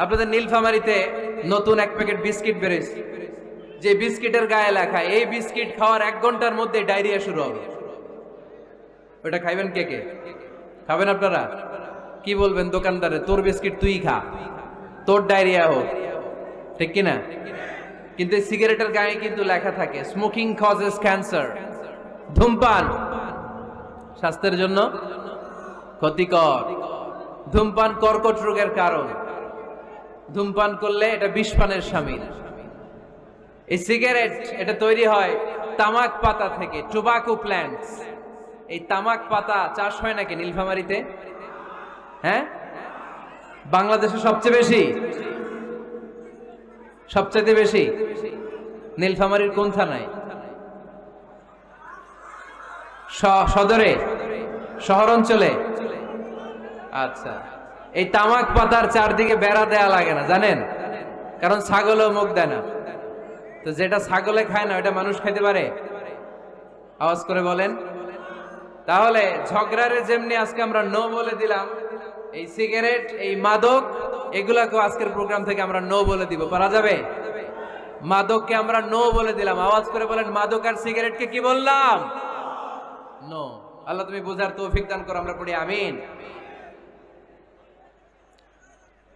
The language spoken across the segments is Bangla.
আপনাদের নীলফামারিতে নতুন এক প্যাকেট বিস্কিট বেরোয়েছে। যে বিস্কিটের গায়ে লেখা, এই বিস্কিট খাওয়ার এক ঘণ্টার মধ্যে ডায়রিয়া শুরু হবে। ওটা খাইবেন কে কে? খাবেন আপনারা? কি বলবেন দোকানদারে? তোর বিস্কিট তুই খা। তোর ডায়রিয়া হোক। ঠিক কিনা? কিন্তু সিগারেটের গায়ে কিন্তু লেখা থাকে স্মোকিং কজেস ক্যান্সার ধূমপান। স্বাস্থ্যের জন্য ক্ষতিকর। ধূমপান কর্কট রোগের কারণ। ধূমপান করলে এটা বিষ পানের সামিল এই সিগারেট এটা তৈরি হয় তামাক পাতা থেকে টোবাকো প্ল্যান্টস এই তামাক পাতা চাষ হয় নাকি নীলফামারিতে? হ্যাঁ? বাংলাদেশে সবচেয়ে বেশি? সবচেয়ে বেশি? নীলফামারির কোন থানায়? সদরে? শহর অঞ্চলে? আচ্ছা। এই তামাক পাতার চারদিকে বেড়া দেয়া লাগে না, জানেন? কারণ ছাগলও মুখ দেয় না। তো যেটা ছাগলে খায় না ওটা মানুষ খাইতে পারে? আওয়াজ করে বলেন। তাহলে ঝগড়ারে যেমনি আজকে আমরা নো বলে দিলাম, এই সিগারেট, এই মাদক এগুলাকে আজকের প্রোগ্রাম থেকে আমরা নো বলে দিব। পারা যাবে? মাদককে আমরা নো বলে দিলাম। আওয়াজ করে বলেন, মাদক আর সিগারেটকে কি বললাম? নো। আল্লাহ তুমি বোঝার তৌফিক দান করো, আমরা পড়ি আমিন।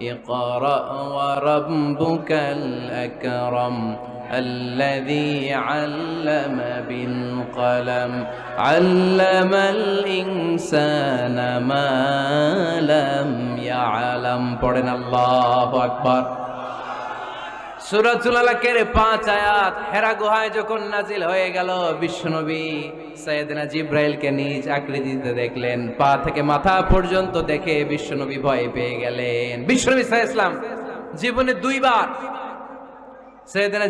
اقرأ وربك الأكرم الذي علم بالقلم علم الإنسان ما لم يعلم. قرن الله أكبر সুরাতুল আলাকের পাঁচ আয়াত হেরা গুহায় যখন নাজিল হয়ে গেল, বিশ্বনবী দেখলেন। পা থেকে মাথা পর্যন্ত দেখে বিশ্বনবী ভয় পেয়ে গেলেন। জীবনে দুইবার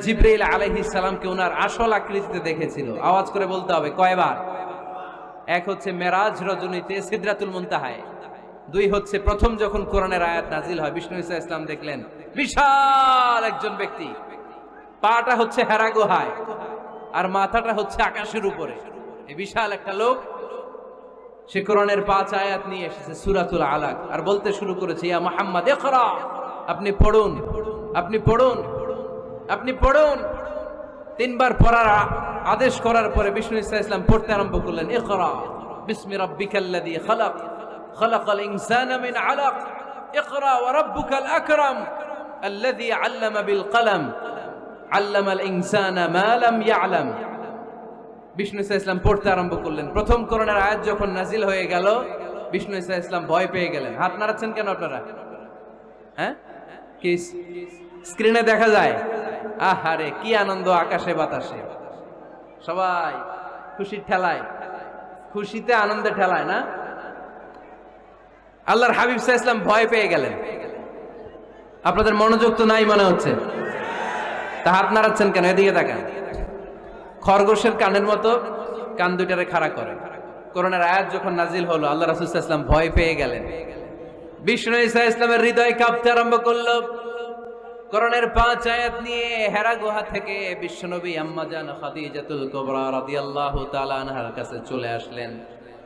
জিব্রাইল আলাইহিস সালামকে ওনার আসল আকৃতিতে দেখেছিল। আওয়াজ করে বলতে হবে, কয়বার? এক হচ্ছে মেরাজ রজনীতে সিদরাতুল মুনতাহায়। দুই হচ্ছে প্রথম যখন কোরআনের আয়াত নাজিল হয় বিষ্ণু ইসা ইসলাম দেখলেন বিশাল একজন ব্যক্তি। পাটা হচ্ছে হেরা গুহায় আর মাথাটা হচ্ছে আকাশের উপরে। এই বিশাল একটা লোক, সে কোরআনের পাঁচ আয়াত নিয়ে এসেছে, সুরাতুল আলাক। আর বলতে শুরু করেছে, ইয়া মোহাম্মদ, ইকরা, আপনি পড়ুন আপনি পড়ুন আপনি পড়ুন। তিনবার পড়ার আদেশ করার পরে বিষ্ণু ইসা ইসলাম পড়তে আরম্ভ করলেন, ইকরা, বিসমি রাব্বিকাল্লাযী খালাক, খালাকাল ইনসানা মিন আলাক ওয়া রাব্বুকাল আকরাম। الذي علم بالقلم علم الانسان ما لم يعلم বিষ্ণু ইসা ইসলাম পড়তে আরম্ভ করলেন প্রথম করোনার আয়াত যখন নাজিল হয়ে গেল বিষ্ণু ইসা ইসলাম ভয় পেয়ে গেলেন হাত নাড়াচ্ছেন কেন আপনারা হ্যাঁ কি স্ক্রিনে দেখা যায় আহারে কি আনন্দ আকাশে বাতাসে সবাই খুশির ঠেলায় খুশিতে আনন্দে ঠেলায় না আল্লাহর হাবিব সাহা ইসলাম ভয় পেয়ে গেলেন আপনাদের মনোযোগ তো নাই মনে হচ্ছে? তা হাত নাড়াচ্ছেন কেন? এদিকে তাকান। খরগোশের কানের মতো কান দুইটারে খাড়া করে করোনার আয়াত যখন নাজিল হলো, আল্লাহ রাসুল ইসলাম ভয় পেয়ে গেলেন। বিষ্ণু ইসা ইসলামের হৃদয় কাঁপতে আরম্ভ করল। করণের পাঁচ আয়াত নিয়ে হেরা গুহা থেকে বিশ্বনবী আম্মাজান খাদিজাতুল কুবরা রাদিয়াল্লাহু তাআলা আনহার কাছে চলে আসলেন।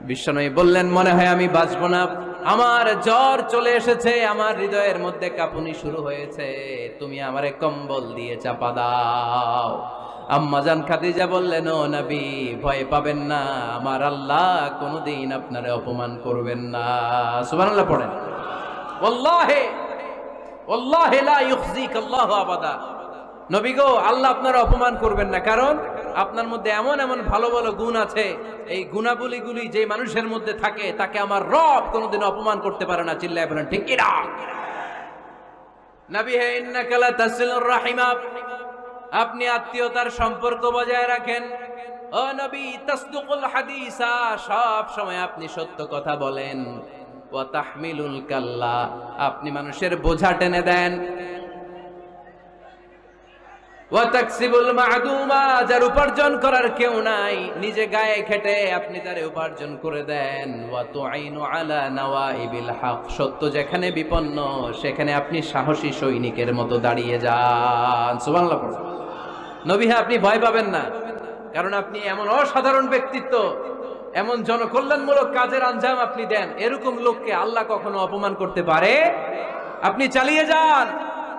বিশ্বনবী বললেন, মনে হয় আমি বাঁচবো না। আমার জ্বর চলে এসেছে, আমার হৃদয়ের মধ্যে কাঁপুনি শুরু হয়েছে। তুমি আমারে কম্বল দিয়ে চাপা দাও। আম্মাজান খাদিজা বললেন, ও নবী, ভয় পাবেন না। আমার আল্লাহ কোনোদিন আপনারে অপমান করবেন না। সুবহানাল্লাহ পড়েন। ওয়াল্লাহি ওয়াল্লাহি লা ইউখজিক আল্লাহু আবাদা। নবী গো, আল্লাহ আপনারা অপমান করবেন না। কারণ আপনার মধ্যে এমন এমন ভালো ভালো গুণ আছে, এই গুণাবলীগুলি যে মানুষের মধ্যে থাকে, তাকে আমার রব কোনোদিন অপমান করতে পারে না, চিল্লায় বলেন, ঠিক কিনা রাহিমা। আপনি আত্মীয়তার সম্পর্ক বজায় রাখেন। হাদিসা, সব সময় আপনি সত্য কথা বলেন। কাল্লা, আপনি মানুষের বোঝা টেনে দেন। যার উপার্জন করার কেউ নাই। নিজে গায়ে খেটে আপনি উপার্জন করে দেন। সত্য যেখানে বিপন্ন, সেখানে আপনি সাহসী সৈনিকের মতো দাঁড়িয়ে যান। সুবহানাল্লাহ পড়ুন। নবী হ্যাঁ আপনি ভয় পাবেন না, কারণ আপনি এমন অসাধারণ ব্যক্তিত্ব, এমন জনকল্যাণমূলক কাজের আঞ্জাম আপনি দেন। এরকম লোককে আল্লাহ কখনো অপমান করতে পারে? আপনি চালিয়ে যান।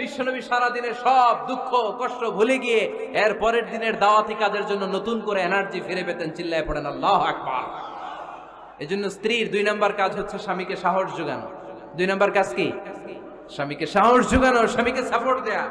বিশ্বনবী সারাদিনের সব দুঃখ, কষ্ট ভুলে গিয়ে এর পরের দিনের দাওয়াতি কাজের জন্য নতুন করে এনার্জি ফিরে পেতেন, চিল্লায় পড়েন, আল্লাহ আকবার। জন্য স্ত্রীর দুই নম্বর কাজ হচ্ছে স্বামীকে সাহস যোগানো। দুই নম্বর কাজ কি? স্বামীকে সাহস যোগানো, স্বামীকে সাপোর্ট দেয়া।